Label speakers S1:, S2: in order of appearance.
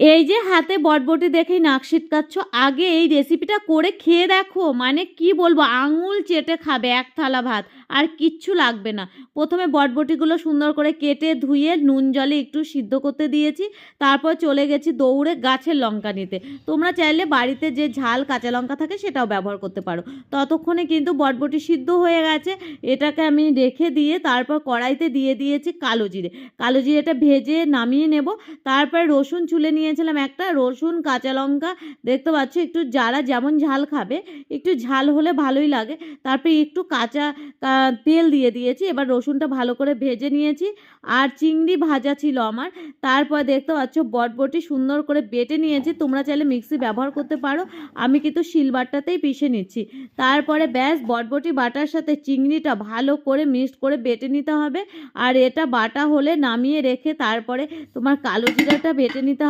S1: এই যে হাতে বটবটি দেখেই নাক সিটকাচ্ছ, আগে এই রেসিপিটা করে খেয়ে দেখো। মানে কি বলব, আঙুল চেটে খাবে এক থালা ভাত, আর কিচ্ছু লাগবে না। প্রথমে বটবটিগুলো সুন্দর করে কেটে ধুয়ে নুন জলে একটু সিদ্ধ করতে দিয়েছি, তারপর চলে গেছি দৌড়ে গাছের লঙ্কা নিতে। তোমরা চাইলে বাড়িতে যে ঝাল কাঁচা লঙ্কা থাকে সেটাও ব্যবহার করতে পারো। ততক্ষণে কিন্তু বটবটি সিদ্ধ হয়ে গেছে। এটাকে আমি রেখে দিয়ে তারপর কড়াইতে দিয়ে দিয়েছি কালো জিরে। কালো জিরেটা ভেজে নামিয়ে নেব। তারপরে রসুন চুলে নিয়েছিলাম একটা, রসুন, কাঁচা লঙ্কা। দেখতে পাচ্ছ একটু যারা যেমন ঝাল খাবে, একটু ঝাল হলে ভালোই লাগে। তারপরে একটু কাঁচা তেল দিয়ে দিয়েছি, এবার রসুনটা ভালো করে ভেজে নিয়েছি। আর চিংড়ি ভাজা ছিল আমার, তারপর দেখতে পাচ্ছ বটবটি সুন্দর করে বেটে নিয়েছি। তোমরা চাইলে মিক্সি ব্যবহার করতে পারো, আমি কিন্তু শিলবাট্টাতেই পিষে নিচ্ছি। তারপরে ব্যাস, বটবটি বাটার সাথে চিংড়িটা ভালো করে মিক্সড করে বেটে নিতে হবে। আর এটা বাটা হলে নামিয়ে রেখে তারপরে তোমার কালো জিরাটা বেটে নিতে হবে